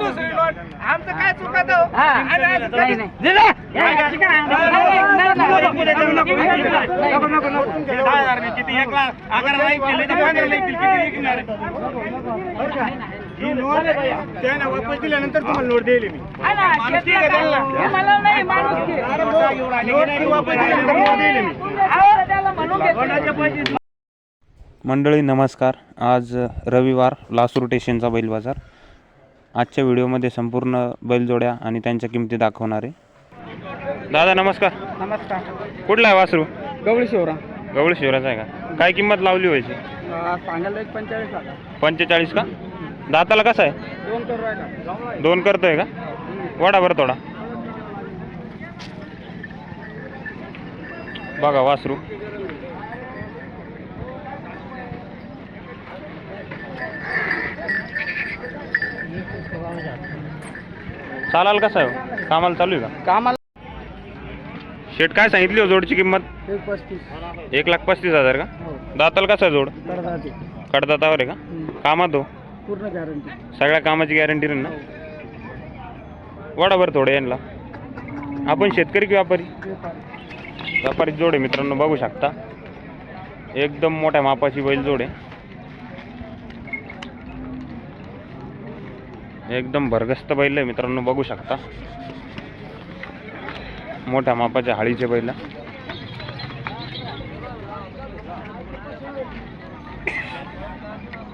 दुसरी नोट आमचं काय चुकत हो? हा. किती एक लाख अकरा केले तर पंधरा किती विकणार? ही नोट त्यानं वापस दिल्यानंतर तुम्हाला नोट मी. मंडळी नमस्कार आज रविवार लासूर स्टेशनचा बैल बाजार आजच्या व्हिडिओमध्ये संपूर्ण बैलजोड्या आणि त्यांच्या किमती दाखवणार आहे. दादा नमस्कार. नमस्कार. कुठला आहे वासरू? गवळी शिवरा. गवळ शिवराचा आहे का? काय किंमत लावली व्हायची सांगायला एक पंचेचाळीस लाख. पंचेचाळीस का? दाताला कसं आहे? दोन करू दोन करतोय का? वडा बरं थोडा. बघा वासरू. चालाल कसं आहे? कामाला चालू आहे का? कामाला शेट काय सांगितली हो जोडची किंमत? एक पस्तीस. एक लाख पस्तीस हजार का? हो. दाताला कसं आहे जोड? कडदातावर आहे का? कामात हो? पूर्ण गॅरंटी सगळ्या कामाची गॅरंटी ना? वडा बरं थोडं यांना. आपण शेतकरी की व्यापारी. व्यापारी जोड आहे मित्रांनो बघू शकता. एकदम मोठ्या मापाची बैल जोड आहे. एकदम भरगस्त बैल आहे मित्रांनो बघू शकता. मोठ्या मापाच्या हाळीचे बैल.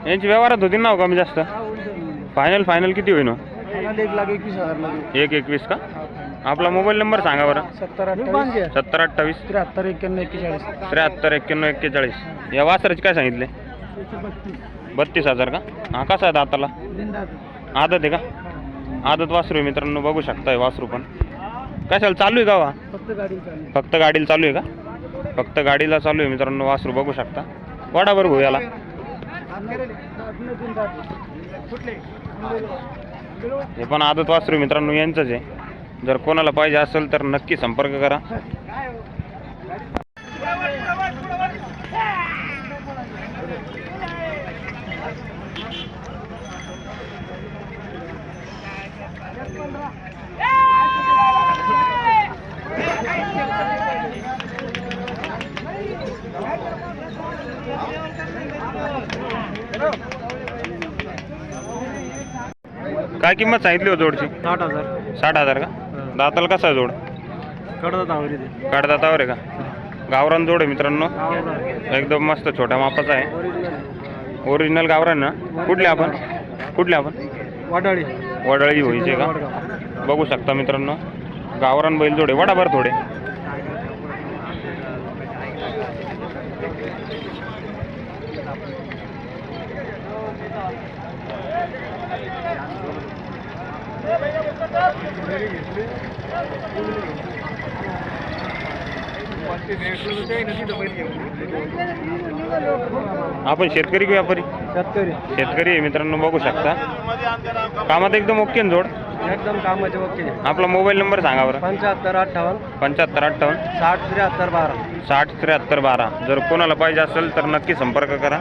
यांची व्यवहारात होती ना हो कमी जास्त? फायनल फायनल किती होईल हो? एक लाख एकवीस हजार एक एकवीस का? आपला मोबाईल नंबर सांगा बरं. सत्तर अठ्ठावीस. सत्तर अठ्ठावीस. त्र्याहत्तर एक्क्याण्णव एक्केचाळीस. त्र्याहत्तर एक्क्याण्णव एक्केचाळीस. या वासराचे काय सांगितले? बत्तीस. हजार का? हा कसा आहे दाताला? आदत आहे का? आदत वासरू आहे मित्रांनो बघू शकताय वासरू पण. कशाला चालू आहे का वा? फक्त गाडी चालू फक्त गाडीला चालू आहे का? फक्त गाडीला चालू आहे मित्रांनो वासरू बघू शकता. वाडा बरं भाऊ याला. हे पण आदत वासरू मित्रांनो यांचंच आहे. जर कोणाला पाहिजे असेल तर नक्की संपर्क करा. काय किंमत सांगितली हो जोडची? साठ हजार. साठ हजार का? दाताला कसा आहे जोड? ते कडदातावर आहे का? गावरान जोड आहे मित्रांनो. एकदम मस्त छोट्या मापाचा आहे. ओरिजिनल गावरान ना? कुठले आपण? कुठले आपण? वाटाळी वडळी होईचे का? बघू शकता मित्रांनो. गावरान बैल जोडे वडाभर थोडे. आपण शेतकरी की व्यापारी शेतकरी. शेतकरी आहे मित्रांनो बघू शकता. कामात एकदम ओके ना जोड? एकदम कामाचे वकील आपला मोबाईल नंबर सांगा बरं. पंच्याहत्तर अठ्ठावन्न. पंच्याहत्तर अठ्ठावन्न. साठ त्र्याहत्तर बारा. साठ त्र्याहत्तर बारा. जर कोणाला पाहिजे असेल तर नक्की संपर्क करा.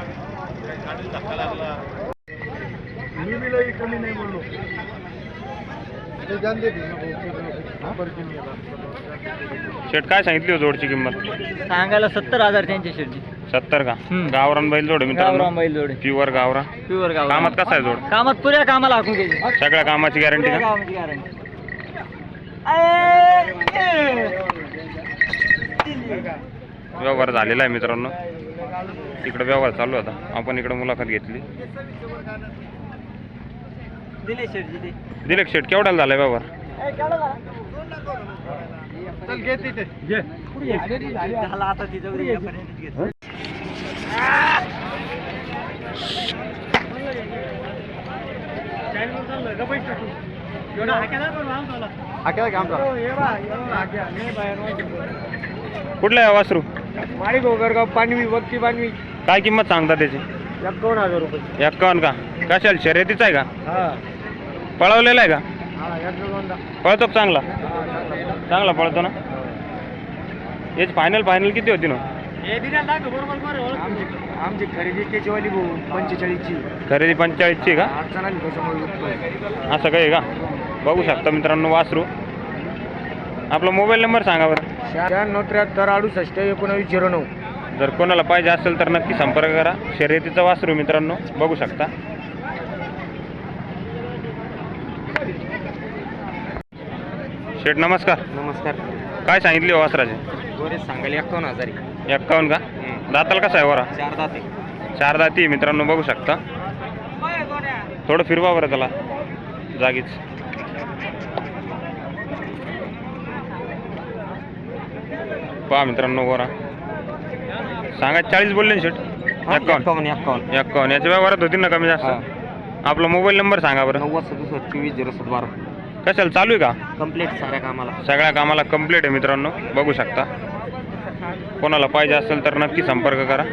मी कमी नाही बोललो. शेट काय सांगितली हो जोडची किंमत? सांगायला सत्तर हजार त्यांच्या शेडची सत्तर का? हम्म. गावरान बैल जोड आहे मित्रांनो. गावरान बैल जोडे प्युअर गावरा. प्युअर गाव कामात कसा आहे जोड? कामात पुऱ्या कामाला हाकून घ्यायची. सगळ्या कामाची गॅरंटी पुऱ्या का कामाची guarantee. व्यवहार झालेला आहे मित्रांनो. इकडे व्यवहार चालू होता आपण इकडे मुलाखत घेतली. दिले ते दिलेक शेट केवढ्याला झालाय व्यवहार चल घे तिथे. घे. झाला आता कुठला आहे वासरू? माळी गोगरगाव पानवी वक्ती पानवी. काय किंमत सांगता त्याची? एकावन्न हजार रुपये. एक्कावन्न का? कशाला? शर्यतीचा आहे का? हा. पळवलेला आहे का? हा पळतो का चांगला चांगला पळतो ना? याची फायनल फायनल किती होती ना? आमची खरेदी त्याचीवाली भाऊ पंचेचाळीसची. खरेदी पंचेचाळीसची का? अडचण आली त्याच्यामुळे विकतोय. असं काही का? बघू शकता मित्रांनो वासरू. आपला मोबाईल नंबर सांगा बरं. शहाण्णव त्र्याहत्तर अडुसष्ट एकोणावीस झिरो नऊ. जर कोणाला पाहिजे असेल तर नक्की संपर्क करा. शर्यतीचा वासरू मित्रांनो बघू शकता. शेठ नमस्कार. नमस्कार. काय सांगितले हो वासराचे गोरे सांगायला एकावन्न हजार एक्कावन्न का? दाताल कसा आहे वरा? चार दाते. चार दाती मित्रांनो बघू शकता. थोडं फिरवा बरं त्याला जागीच. पहा मित्रांनो गोरा सांगा चाळीस बोलले ना शेट एक्कावन्न. एकावन्न एकावन्न एक्कावन्न. याच्या व्यवहारात होतील ना कमी जास्त? आपला मोबाईल नंबर सांगा बरं. नव्वद सदुसष्ट चोवीस झिरो सात बारा. कशाला? चालू आहे का? कंप्लीट साऱ्या कामाला. सगळ्या कामाला कंप्लीट आहे मित्रांनो. बघू शकता. कोणाला पाहिजे असेल तर नक्की संपर्क करा.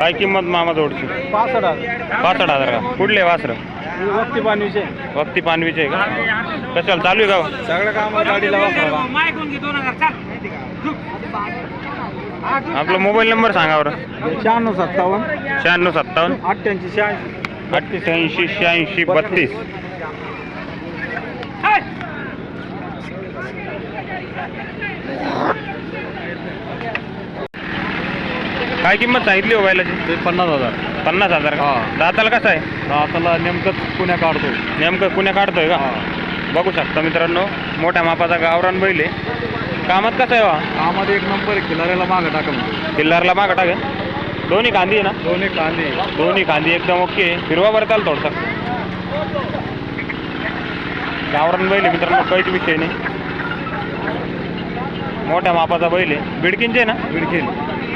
काय किंमत मामा जोडची? पासष्ट हजार. पासष्ट हजार का? कुठले वासर? वक्ती पाणीचे वक्ती पानवीचे आहे का? कशाला? चालू आहे का? सगळं काम गाडीला वापरावा आपला मोबाईल नंबर सांगा बरं. शहाण्णव सत्तावन्न. शहाण्णव सत्तावन्न. अठ्ठ्याऐंशी शहाऐंशी. अठ्ठ्याऐंशी शहाऐंशी बत्तीस. काय किंमत सांगितली हो बैलाची? ते पन्नास हजार. पन्नास हजार का? हा. दाताला कसं आहे? आता नेमकंच पुण्या काढतो नेमकं कुण्या काढतोय का? बघू शकता मित्रांनो मोठ्या मापाचा गावरान बैल आहे. कामात कसं आहे वा कामामध्ये एक नंबर खिलाऱ्याला मागं टाका किल्लारला मागं टाक. दोन्ही कांदी आहे ना? दोन्ही कांदे. दोन्ही कांदी एकदम ओके फिरवा बरं चाल थोडसा. गावरान बैल आहे मित्रांनो काहीच विषय नाही. मोठ्या मापाचा बैल आहे. बिडकींचे ना? बिडकीन.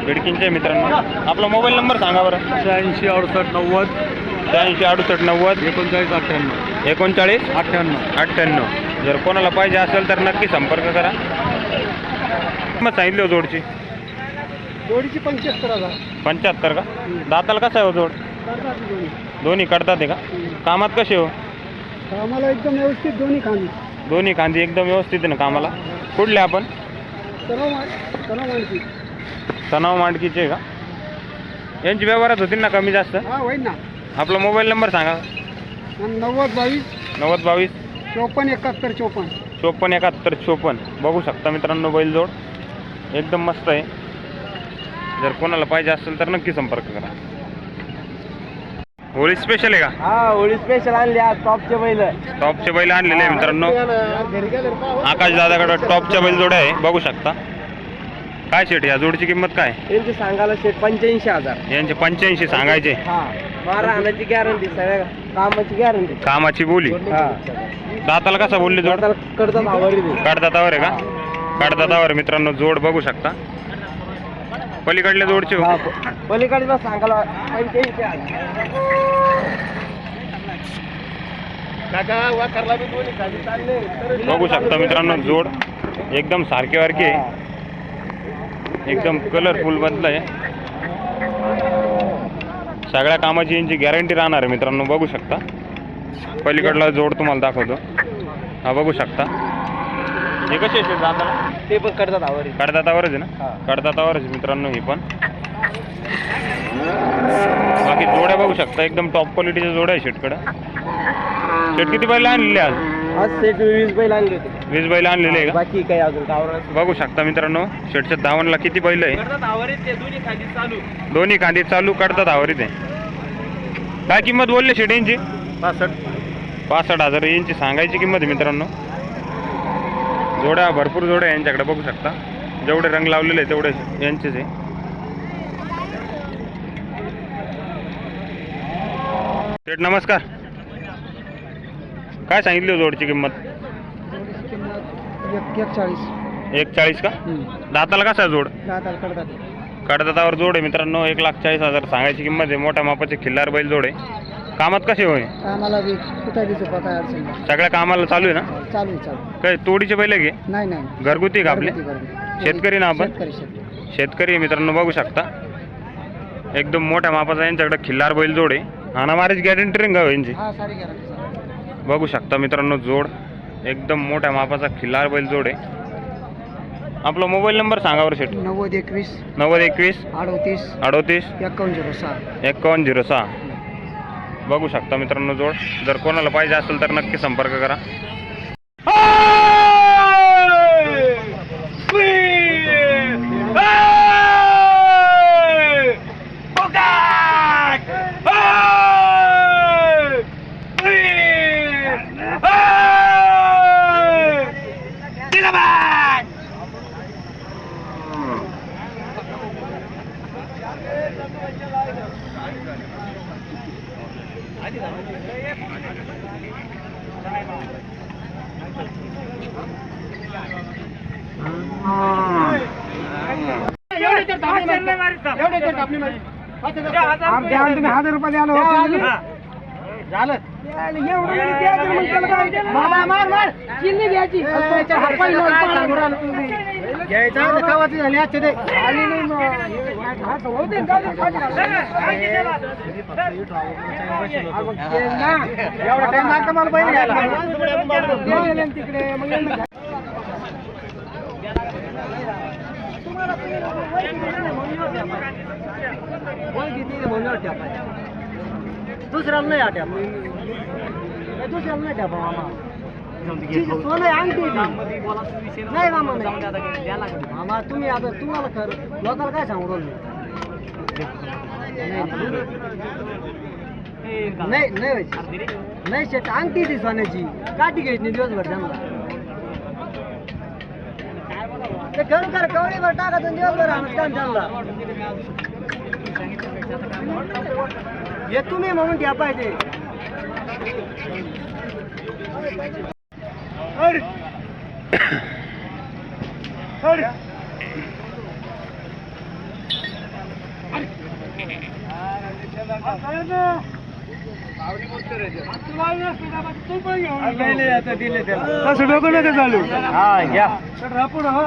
बिडकींचे आहे मित्रांनो. आपला मोबाईल नंबर सांगा बरं. शहाऐंशी अडुसष्ट नव्वद. शहाऐंशी अडुसष्ट नव्वद. एकोणचाळीस अठ्ठ्याण्णव. एकोणचाळीस? अठ्ठ्याण्णव. अठ्ठ्याण्णव. जर कोणाला पाहिजे असेल तर नक्की संपर्क करा. मग सांगितली हो जोडची. जोडीची पंच्याहत्तर हजार. पंच्याहत्तर का? दाताला कसं आहे हो जोड? दोन्ही करतात आहे का? कामात कसे हो? आम्हाला एकदम व्यवस्थित दोन्ही खांदी. दोन्ही कांदी एकदम व्यवस्थित आहे ना कामाला? कुठले आपण? सर्व सर्व माणसी तणाव मांडकीचे आहे का? यांची व्यवहारात होतील ना कमी जास्त? हा होईल ना. आपला मोबाईल नंबर सांगा. नव्वद बावीस नव्वद बावीस चोपन्न एकाहत्तर चोपन्न. चोपन्न एकाहत्तर चोपन्न. बघू शकता मित्रांनो बैलजोड. एकदम मस्त आहे. जर कोणाला पाहिजे असेल तर नक्की संपर्क करा. होळी स्पेशल आहे का? हा होळी स्पेशल आणली आज टॉपचे बैल. टॉपचे बैल आणलेले आहे मित्रांनो. आकाश दादाकडे टॉपच्या बैल जोड्या आहे बघू शकता. काय शेट या जोडची किंमत काय? त्यांची सांगायला शेट पंच्याऐंशी हजार. यांचे पंच्याऐंशी सांगायचे. हा बारा आणायची गॅरंटी सगळ्या कामाची गॅरंटी कामाची बोली. हा. दाताला कसा बोलली जोड? आवडली कडदातावर आहे. का? कडदातावर मित्रांनो जोड बघू शकता. पलीकडल्या जोडची हो. पलीकडे सांगायला बघू शकता मित्रांनो जोड एकदम सारखे वारखे. एकदम कलरफुल बदल आहे सगळ्या कामाची यांची गॅरंटी राहणार आहे मित्रांनो बघू शकता. पलीकडला जोड तुम्हाला दाखवतो. हा बघू शकता. हे कसे दाताला ते पण करतात कडदातावरच आहे. ना? कडदातावरच आहे मित्रांनो ही पण. बाकी जोड्या बघू शकता एकदम टॉप क्वालिटीच्या जोड्या आहे शेटकडं. शेट किती बैल आणलेले आज? आज सेट वीस बैल आणले होते. वीस बैल आणलेले आहे का? बाकी काही अजून बघू शकता मित्रांनो शेटच्या धावणला किती बैल आहे? करतात आवडीत ते दोन्ही खाली चालू. दोन्ही कांदे चालू आवरीत आहे काय किंमत बोलले शेट यांची? पासष्ट. पासष्ट हजार यांची सांगायची किंमत आहे मित्रांनो. जोड्या भरपूर जोड्या यांच्याकडे बघू शकता. जेवढे रंग लावलेले आहे तेवढे यांचेच आहे. शेठ नमस्कार. काय सांगितली हो जोडची किंमत? एक चाळीस का? दाताला कसा आहे जोड? कडदातावर जोड आहे मित्रांनो एक लाख चाळीस हजार सांगायची किंमत आहे. मोठ्या मापाचे खिल्लार बैल जोड आहे. कामात कसे होय? आम्हाला बी कुठे बी चुका काय अडचण नाही. सगळ्या कामाला चालू आहे ना? चालू आहे चालू काय तोडीचे बैल घे नाही नाही. घरगुती का आपले? घरगुती, घरगुती. शेतकरी ना आपण? शेतकरी शेतकरी. शेतकरी आहे मित्रांनो बघू शकता. एकदम मोठ्या मापाचा यांच्याकडे खिल्लार बैल जोड आहे. हाणामारीच गॅरंटी रिंग आहे यांची. हा सारी गॅरंटी बघू शकता मित्रांनो जोड. एकदम मोठ्या मापाचा खिल्लार बैल जोड आहे. आपला मोबाईल नंबर सांगा बरं शेट नव्वद एकवीस नव्वद एकवीस अडोतीस अडोतीस एकावन्न झिरो सहा एकावन्न झिरो सहा बघू शकता मित्रांनो जोड. जर कोणाला पाहिजे असेल तर नक्की संपर्क करा. तुम्ही हजार रुपये. द्यायला झालं. घ्यायचा खावाची झाली आजचे ते. आली नाही एवढा टाइम लागतो मला पहिले घ्यायला. तिकडे. मग दुसऱ्याला नाही आट्या दुसऱ्याला नाही ठेपा मामा सोनं आहे, नाही मामा नाही मामा तुम्ही आता तुम्हाला खर लोकांना काय सांगू राहिले नाही नाही नाही शेट अंगठी ती सोन्याची काठी घ्यायची दिवसभर त्यांना ते खरं कर कवडीभर टाकायचं आणि दिवसभर आमचं काम हे तुम्ही म्हणून घ्या पाहिजे. असं डोकं नका चालू. हा घ्या. पुढं हा.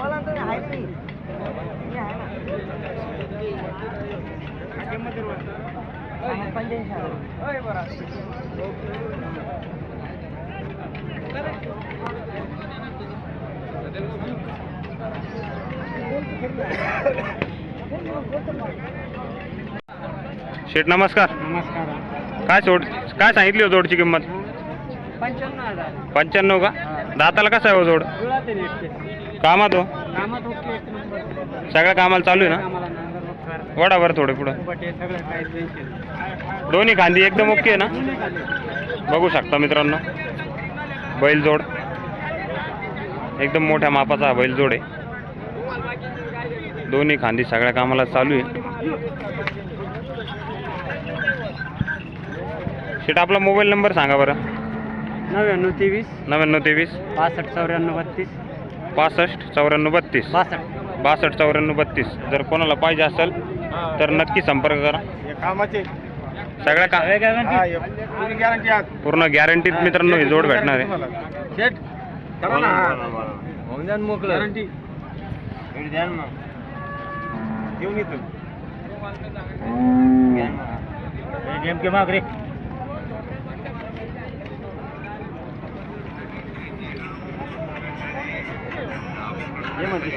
या जाईना गेली शेठ नमस्कार. नमस्कार. काय सोड काय सांगितली हो जोडची किंमत? पंच्याण्णव हजार. पंच्याण्णव का? दाताला कसा आहे हो जोड? जुळा ते रेटचे. कामात हो? कामात ओके एक नंबर. सगळ्या कामाला चालू आहे ना? कामाला नांगर वखर वडा बरं थोडे पुढं. बटे सगळं काय टेन्शन दोन्ही खांदी एकदम ओके आहे ना? बघू शकता मित्रांनो. बैल जोड एकदम मोठ्या मापाचा हा बैल जोड आहे. दोन्ही खांदी सगळ्या कामाला चालू आहे. शेट आपला मोबाईल नंबर सांगा बरं. नव्याण्णव तेवीस. नव्याण्णव तेवीस. पासष्ट चौऱ्याण्णव बत्तीस. पासष्ट चौऱ्याण्णव बत्तीस. बासष्ट. बासष्ट चौऱ्याण्णव बत्तीस. जर कोणाला पाहिजे असेल तर नक्की संपर्क करा. कामाचे. सगळ्या का गॅरंटी आज. पूर्ण गॅरंटीत मित्रांनो ही जोड भेटणार आहे. शेट करा ना. मोकळं. गॅरंटी घेऊन येतो. माग रे. हे म्हणते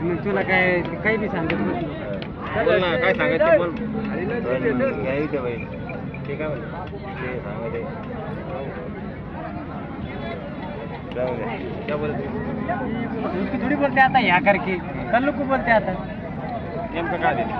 मग तुला काय काही बी सांगत बसलो. बोल ना काय क्या बोलते? उसकी थोडी बोलते आता ह्या करके। कल लोक बोलते आता नेमकं काय दिलं